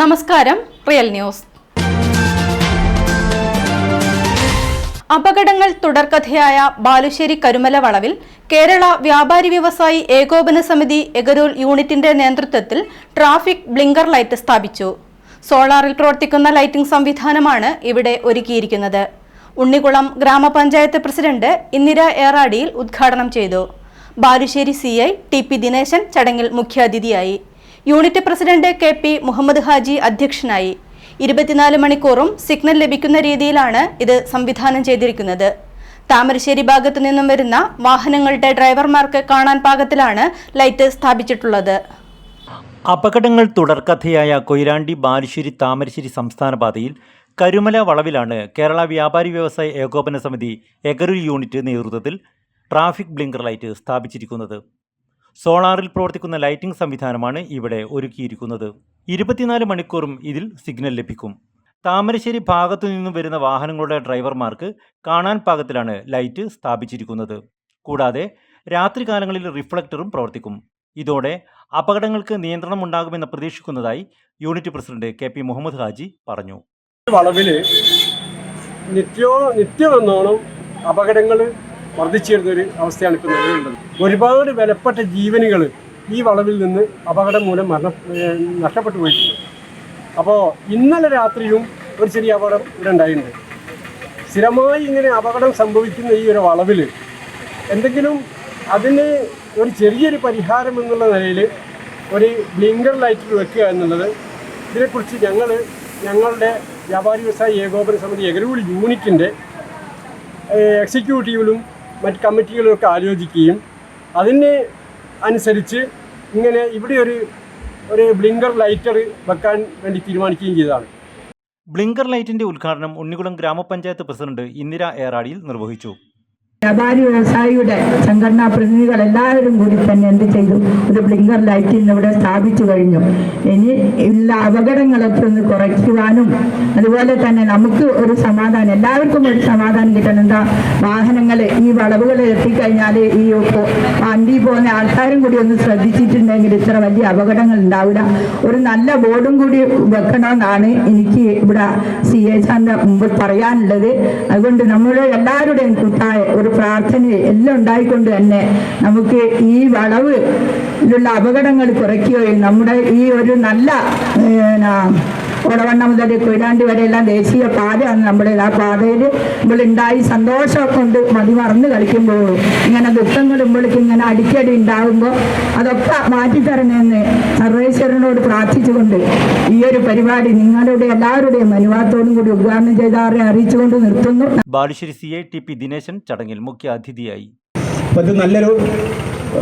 നമസ്കാരം real news. അപകടങ്ങൾ തുടർക്കഥയായ ബാലുശ്ശേരി കരുമല വളവിൽ കേരള വ്യാപാരി വ്യവസായി ഏകോപന സമിതി എഗരൂൽ യൂണിറ്റിന്റെ നേതൃത്വത്തിൽ ട്രാഫിക് ബ്ലിങ്കർ ലൈറ്റ് സ്ഥാപിച്ചു. സോളാറിൽ പ്രവർത്തിക്കുന്ന ലൈറ്റിംഗ് സംവിധാനമാണ് ഇവിടെ ഒരുക്കിയിരിക്കുന്നത്. ഉണ്ണികുളം ഗ്രാമപഞ്ചായത്ത് പ്രസിഡന്റ് ഇന്ദിര ഏറാടിയിൽ ഉദ്ഘാടനം ചെയ്തു. Balussery C I T P Dineshan ചടങ്ങിൽ മുഖ്യാതിഥിയായി. Unit president K P Muhammad Haji അധ്യക്ഷനായി. ഇരുപത്തിനാല് മണിക്കൂറും സിഗ്നൽ ലഭിക്കുന്ന രീതിയിലാണ് ഇത് സംവിധാനം ചെയ്തിരിക്കുന്നത്. താമരശ്ശേരി ഭാഗത്തു നിന്നും വരുന്ന വാഹനങ്ങളുടെ ഡ്രൈവർമാർക്ക് കാണാൻ പാകത്തിലാണ് ലൈറ്റ് സ്ഥാപിച്ചിട്ടുള്ളത്. അപകടങ്ങൾ തുടർക്കഥയായ കൊയിലാണ്ടി ബാലുശ്ശേരി താമരശ്ശേരി സംസ്ഥാന പാതയിൽ കരുമല വളവിലാണ് കേരള വ്യാപാരി വ്യവസായ ഏകോപന സമിതി എഗരൂർ യൂണിറ്റ് നേതൃത്വത്തിൽ ട്രാഫിക് ബ്ലിങ്കർ ലൈറ്റ് സ്ഥാപിച്ചിരിക്കുന്നത്. സോളാറിൽ പ്രവർത്തിക്കുന്ന ലൈറ്റിംഗ് സംവിധാനമാണ് ഇവിടെ ഒരുക്കിയിരിക്കുന്നത്. ഇരുപത്തിനാല് മണിക്കൂറും ഇതിൽ സിഗ്നൽ ലഭിക്കും. താമരശ്ശേരി ഭാഗത്തു നിന്നും വരുന്ന വാഹനങ്ങളുടെ ഡ്രൈവർമാർക്ക് കാണാൻ പാകത്തിലാണ് ലൈറ്റ് സ്ഥാപിച്ചിരിക്കുന്നത്. കൂടാതെ രാത്രികാലങ്ങളിൽ റിഫ്ലക്ടറും പ്രവർത്തിക്കും. ഇതോടെ അപകടങ്ങൾക്ക് നിയന്ത്രണം നിയന്ത്രണമുണ്ടാകുമെന്ന് പ്രതീക്ഷിക്കുന്നതായി unit president K P Muhammad Haji പറഞ്ഞു. വളവിൽ നിത്യോ നിത്യമെന്നോണം അപകടങ്ങൾ വർദ്ധിച്ചിരുന്നൊരു അവസ്ഥയാണ് ഇപ്പോൾ നിലവിലുള്ളത്. ഒരുപാട് വിലപ്പെട്ട ജീവനുകൾ ഈ വളവിൽ നിന്ന് അപകടം മൂലം മരണ നഷ്ടപ്പെട്ടു പോയിട്ടുണ്ട്. അപ്പോൾ ഇന്നലെ രാത്രിയും ഒരു ചെറിയ അപകടം ഇവിടെ ഉണ്ടായിട്ടുണ്ട്. സ്ഥിരമായി ഇങ്ങനെ അപകടം സംഭവിക്കുന്ന ഈ ഒരു വളവിൽ എന്തെങ്കിലും അതിന് ഒരു ചെറിയൊരു പരിഹാരം എന്നുള്ള നിലയിൽ ഒരു ബ്ലിങ്കർ ലൈറ്റ് വെക്കുക എന്നുള്ളത് ഇതിനെക്കുറിച്ച് ഞങ്ങൾ ഞങ്ങളുടെ വ്യാപാരി വ്യവസായ ഏകോപന സമിതി എഗരൂൾ യൂണിറ്റിന്റെ എക്സിക്യൂട്ടീവിലും മറ്റ് കമ്മിറ്റികളൊക്കെ ആലോചിക്കുകയും അതിന് അനുസരിച്ച് ഇങ്ങനെ ഇവിടെ ഒരു ഒരു ബ്ലിങ്കർ ലൈറ്റർ വെക്കാൻ വേണ്ടി തീരുമാനിക്കുകയും ചെയ്തതാണ്. ബ്ലിങ്കർ ലൈറ്റിന്റെ ഉദ്ഘാടനം ഉണ്ണികുളം ഗ്രാമപഞ്ചായത്ത് പ്രസിഡന്റ് ഇന്ദിര ഏറാടിയിൽ നിർവഹിച്ചു. വ്യാപാരി വ്യവസായിയുടെ സംഘടനാ പ്രതിനിധികൾ എല്ലാവരും കൂടി തന്നെ എന്ത് ചെയ്തു? ഒരു ബ്ലിങ്കർ ലൈറ്റ് ഇന്ന് ഇവിടെ സ്ഥാപിച്ചു കഴിഞ്ഞു. ഇനി ഉള്ള അപകടങ്ങളൊക്കെ ഒന്ന് കുറയ്ക്കുവാനും അതുപോലെ തന്നെ നമുക്ക് ഒരു സമാധാനം എല്ലാവർക്കും ഒരു സമാധാനം കിട്ടണം. എന്താ? വാഹനങ്ങൾ ഈ വളവുകൾ എത്തിക്കഴിഞ്ഞാൽ ഈ വണ്ടി പോകുന്ന ആൾക്കാരും കൂടി ഒന്ന് ശ്രദ്ധിച്ചിട്ടുണ്ടെങ്കിൽ ഇത്ര വലിയ അപകടങ്ങൾ ഉണ്ടാവില്ല. ഒരു നല്ല ബോർഡും കൂടി വെക്കണമെന്നാണ് എനിക്ക് ഇവിടെ സി എ സാറിന്റെ മുമ്പ് പറയാനുള്ളത്. അതുകൊണ്ട് നമ്മുടെ എല്ലാവരുടെയും കൂട്ടായ ഒരു പ്രാർത്ഥന എല്ലാം ഉണ്ടായിക്കൊണ്ട് തന്നെ നമുക്ക് ഈ വളവിലുള്ള അപകടങ്ങൾ കുറയ്ക്കുകയും നമ്മുടെ ഈ ഒരു നല്ല ഒളവണ്ണ മുതൽ കൊയിലാണ്ടി വരെയെല്ലാം ദേശീയ പാതയാണ് നമ്മുടെ ആ പാതയിൽ ഇവളുണ്ടായി ഉണ്ട്. മതി മറന്ന് കളിക്കുമ്പോൾ. ഇങ്ങനെ ദുഃഖങ്ങൾ ഇവൾക്ക് ഇങ്ങനെ അടിക്കടി ഉണ്ടാകുമ്പോൾ അതൊക്കെ മാറ്റിത്തരണമെന്ന് സർവേശ്വരനോട് പ്രാർത്ഥിച്ചുകൊണ്ട് ഈ ഒരു പരിപാടി നിങ്ങളുടെ എല്ലാവരുടെയും അനുവാദത്തോടും കൂടി ഉദ്ഘാടനം ചെയ്താറെ അറിയിച്ചുകൊണ്ട് നിർത്തുന്നു. Balussery C I T P Dineshan ചടങ്ങിൽ മുഖ്യ അതിഥിയായി ഇത് നല്ലൊരു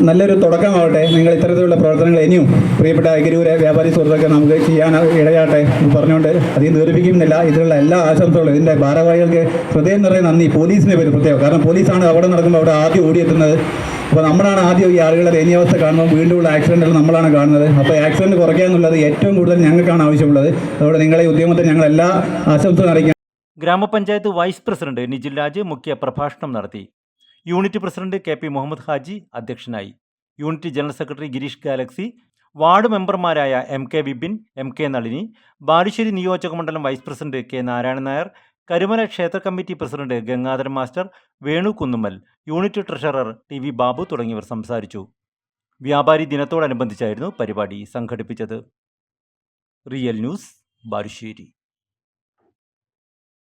നല്ലൊരു തുടക്കമാവട്ടെ. നിങ്ങൾ ഇത്തരത്തിലുള്ള പ്രവർത്തനങ്ങൾ ഇനിയും പ്രിയപ്പെട്ട അഗരൂരെ വ്യാപാരി സുഹൃത്തൊക്കെ നമുക്ക് ചെയ്യാൻ ഇടയാട്ടെ എന്ന് പറഞ്ഞുകൊണ്ട് അധികം ദീർഘിപ്പിക്കുന്നില്ല. ഇതിലുള്ള എല്ലാ ആശംസകളും ഇതിന്റെ ഭാരവാഹികൾക്ക് ഹൃദയം നിറയെ നന്ദി. പോലീസിനെ വരും പ്രത്യേകം. കാരണം പോലീസാണ് അവിടെ നടക്കുമ്പോൾ അവിടെ ആദ്യം ഓടിയെത്തുന്നത്. അപ്പോൾ നമ്മളാണ് ആദ്യം ഈ ആളുകളുടെ ദയനീയാവസ്ഥ കാണുമ്പോൾ വീണ്ടുമുള്ള ആക്സിഡന്റുകൾ നമ്മളാണ് കാണുന്നത്. അപ്പോൾ ആക്സിഡന്റ് കുറയ്ക്കുക എന്നുള്ളത് ഏറ്റവും കൂടുതൽ ഞങ്ങൾക്കാണ് ആവശ്യമുള്ളത്. അതുകൊണ്ട് നിങ്ങളെ ഈ ഉദ്യമത്തിൽ ഞങ്ങൾ എല്ലാ ആശംസകളും അറിയിക്കാം. ഗ്രാമപഞ്ചായത്ത് വൈസ് പ്രസിഡന്റ് നിജിൽ രാജ് മുഖ്യ പ്രഭാഷണം നടത്തി. Unit president K P Muhammad Haji അധ്യക്ഷനായി. Unit general secretary Girish galaxy ward മെമ്പർമാരായ M K Vipin M K Nalini Balussery നിയോജക മണ്ഡലം vice president K Narayanan Nair Karumala ക്ഷേത്ര committee president Gangadharan master Venu Kunnummal unit treasurer T V Babu തുടങ്ങിയവർ സംസാരിച്ചു. വ്യാപാരി ദിനത്തോടനുബന്ധിച്ചായിരുന്നു പരിപാടി സംഘടിപ്പിച്ചത്. Real news Balussery.